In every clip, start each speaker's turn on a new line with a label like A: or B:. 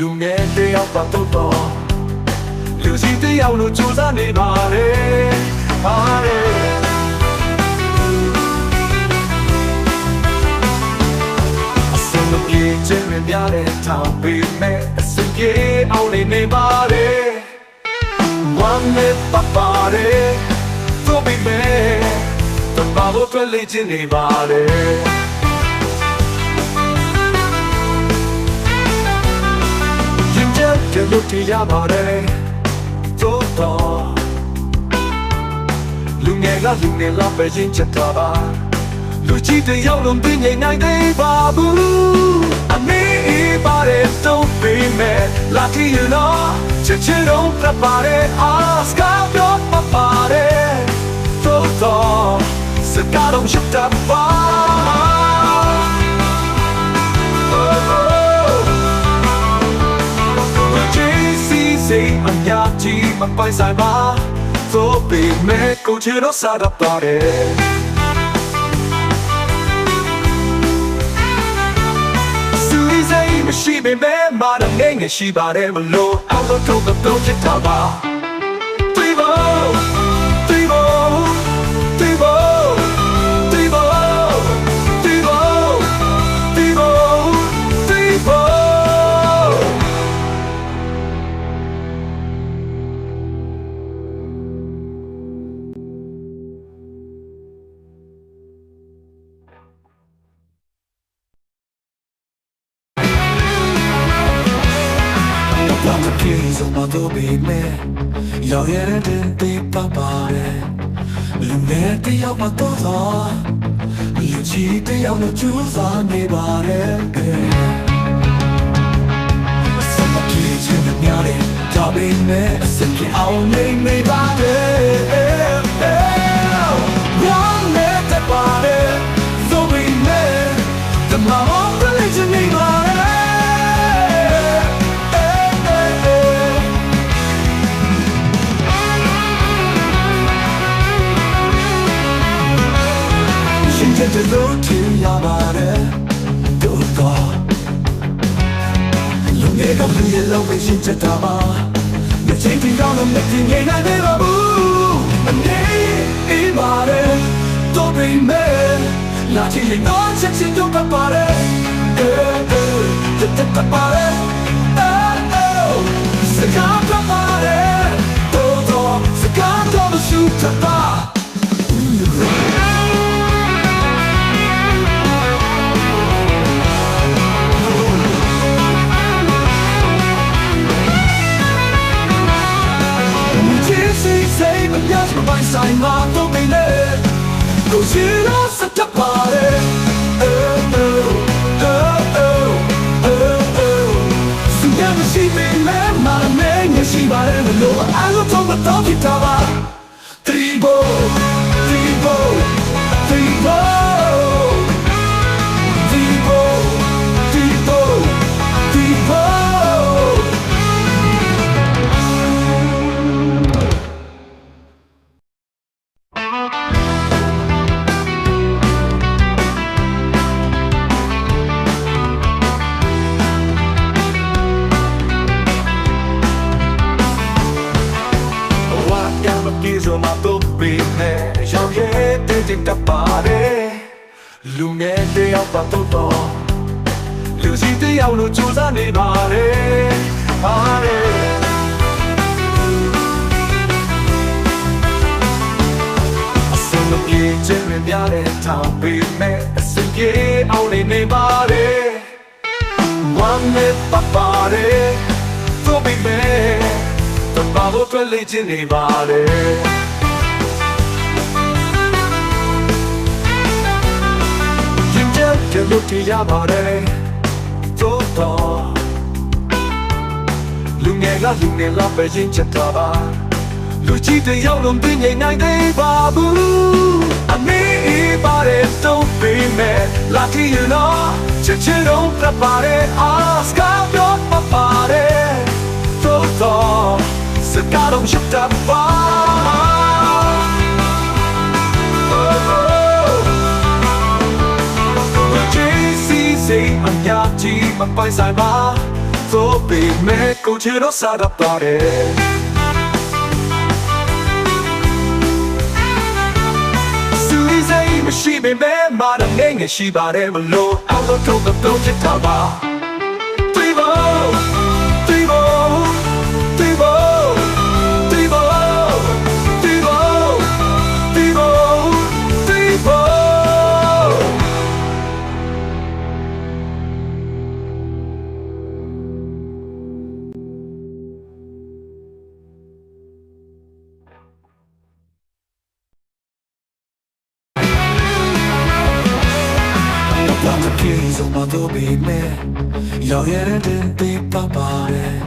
A: လူငယ်တယောက်ပါတော့တော့လူကြီးတယောက်လို့ကြိုးစားနေပါလေပါလေအစမပြေချင်ရပြတဲ့ထောင်ပေးမဲ့အစပြေအောင်နေနေပါလေ One minute papare So be me The bubble for legend ne bare Yin jab ke look ti ya bare So to လူငယ်ကလူငယ်လောက်ပဲရင်ချက်တာပါလူကြီးတယောက်လုံးပြင်းနေနိုင်သေးပါဘူးအမေပါတယ်တော့ပေးမယ်လာတီယူနော်ချစ်ချစ်တော့ပြပါတယ်အာစကားပြောပပါတယ်တော့တော့စကားတော့ရှစ်တာပါ များကြီးမပိုင်ဆိုင်ပါသို့ပေမဲ့ကိုချေတော့စားတော့ပါတယ်စူရီစိတ်မရှိပေမဲ့မာရငယ်ငယ်ရှိပါတယ်မလို့အောက်တော့တော့တော့ချစ်တာပါ ရောက်ရတဲ့တေးပပါတယ်လူငယ်တယောက်မတော့တော့လူကြီးတယောက်နဲ့ကျူးစာနေပါတယ်စမပြေချင်တဲ့များတဲ့ဒါပေမဲ့အစင်အောင်နေနေပါတယ် One minute တပါတယ် so we met the mama ရဲ့လောက်ပဲရှင်ချက်တာပါမချင်းတင်ကောင်းလို့မတင်ငိမ့်နိုင်သေးပါဘူးအနေအေးပါတယ်တို့ပဲမဲ့လာချင်ရင်တော့ချက်ချင်းတို့ပါပါတယ်အေးအေးတက်တက်ပါတယ်အေးအေးစကားပါပါတယ်တို့တော့စကားတော့မရှိတတ်ပါ yes, she might have know. I don't talk about it, လူငယ်တယောက်ပါတော့တော့လူစီတယောက်လို့ကြိုးစားနေပါတယ်ပါတယ်အစမပြေချင်ရပြတဲ့ထောင်ပေမဲ့အစပြေအောင်နေနေပါတယ် One minute papare So be me The bubble for legend ne bare Yin jab ke look ti ya bare So to လူငယ်ကလူငယ်လောက်ပဲရင်ချက်တာပါလူကြီးတယောက်လုံးပြင်းနေနိုင်သေးပါဘူးအမေပါတယ်တော့ပေးမယ်လာတီယူနော်ချစ်ချစ်တော့ပြပါတယ်အာစကားပြောပပါတယ်တော့တော့စကားတော့ရှစ်တာပါ JCC အများကြီးမပိုင်ဆိုင်ပါသို့ပေမဲ့ကိုချေတော့စားတော့ပါတယ်စူလီစိတ်မရှိပေမဲ့မာနငယ်ငယ်ရှိပါတယ်မလို့အောက်တော့ထုတ်တော့ချစ်တာပါ ဘာမပြေဆုံးမတော့ပေမဲ့ရောက်ရတဲ့တေးပပါတယ်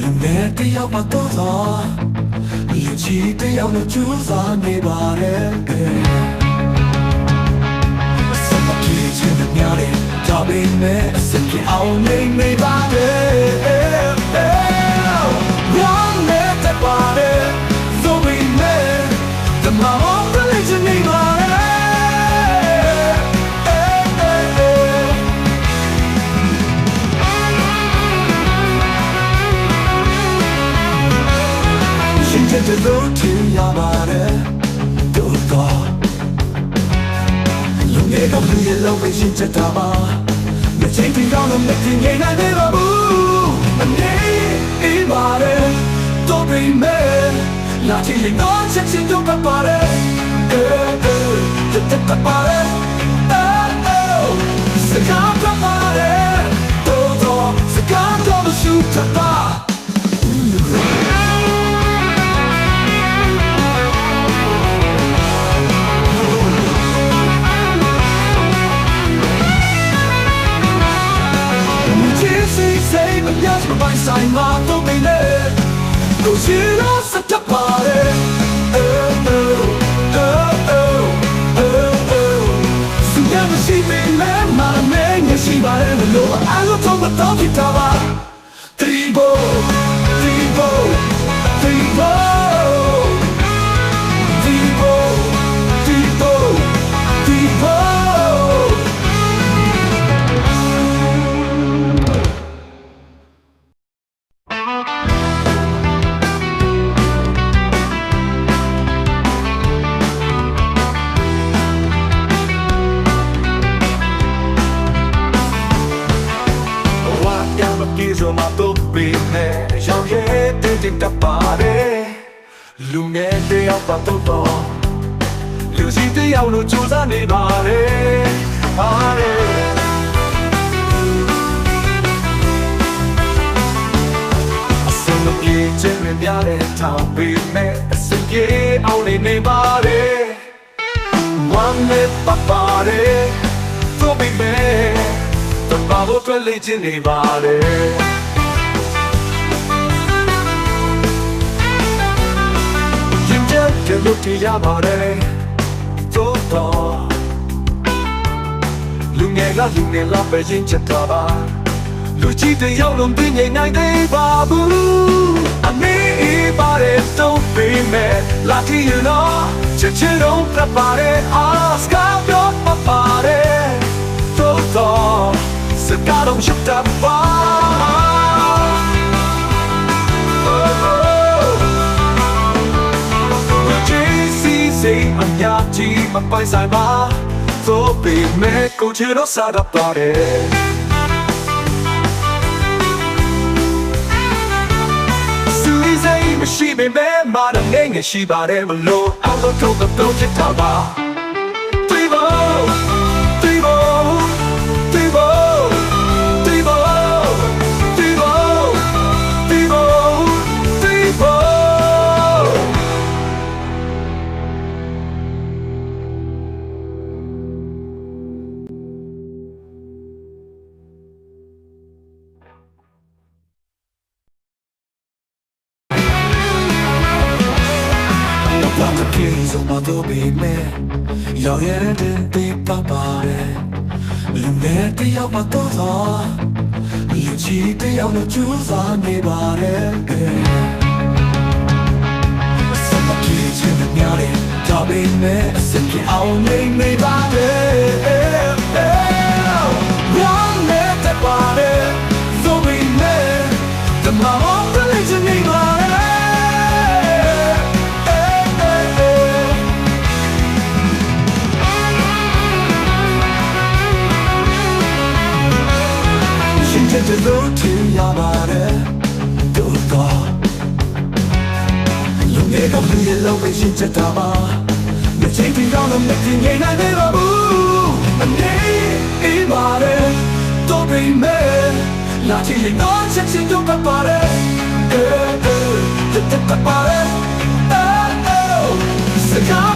A: လူငယ်တယောက်မတော့တော့လူကြီးတယောက်နဲ့ကျူးစာနေပါတယ်စမပြေချင်တဲ့ ရှင်တဲ့လို့ထင်ရပါတယ်တို့တော့လူငယ်ကလူရဲ့လောက်ပဲရှင်ချက်တာပါမချင်းတင်ကောင်းလို့မတင်ငိမ့်နိုင်သေးပါဘူးအနေအေးပါတယ်တော့ပြင်းမဲ့လာချင်ရင်တော့ချက်ချင်းတော့ပါပါတယ်အေးအေးတက်တက်ပါတယ်အေးအေးစကားပါပါတယ်တို့တော့စကားတော့မရှိတာပါ မပြတ်မပိုင်ဆိုင်မှာတော့မင်းနဲ့ကိုရှိတော့စတပါလေအေးအေးအေးအေးအေးအေးစုရမရှိမင်းနဲ့မမဲငရှိပါလေလို့အဲ့လိုတော့မတော့ဖြစ်တာပါ Tribo Tribo မပြေဆုံးမတော့ပေနဲ့ရောင်ရဲ့တင်းတင်းတပ်ပါတယ်လူငယ်တယောက်ပါတော့တော့လူစီတယောက်လို့ကြိုးစားနေပါတယ်ပါတယ်အစင်မ ပြေချင်ရများတဲ့ထောင်ပေမဲ့အစင်ပြေအောင်နေနေပါတယ်ဝမ်းနဲ့ပပါတယ်သို့ပေမဲ့တဘာလို့တွေ့လေချင်နေပါတယ်ရင်ကျတဲ့လူတီရပါတယ်သို့တော့လူငယ်ကလူငယ်လာပဲရင်ချက်တာပါလူကြီးတယောက်လုံးပြင်းနေနိုင်သေးပါဘူးအမေပါတယ်တော့ပေးမယ်လာတီယူနော်ချစ်ချစ်တော့ပြပါတယ်အာစကားပြောပပါတယ်သို့တော့ စကားတော့ရှစ်တာပါ JC စိတ်အများကြီးမပိုင်ဆိုင်ပါသို့ပေမဲ့ကိုချေတော့စားတော့ပါတယ်စူလီစိတ်မရှိပေမဲ့မာနငယ် ဆုံးမတော့ပေမဲ့ရောက်ရတဲ့တေးပပါတယ်လူငယ်တယောက်မတော့တော့လူကြီးတယောက်နဲ့ကျူးစာနေပါတယ်စမပြေချင်တဲ့များလေဒါပေမဲ့အစင်အောင်နေနေပါတယ်ရောင်းနေတဲ့ပါတယ်ဆိုပေမဲ့ Na ti je noć jak si tu pa pare. Eee, te te pa pare. Eh, oh. Eee,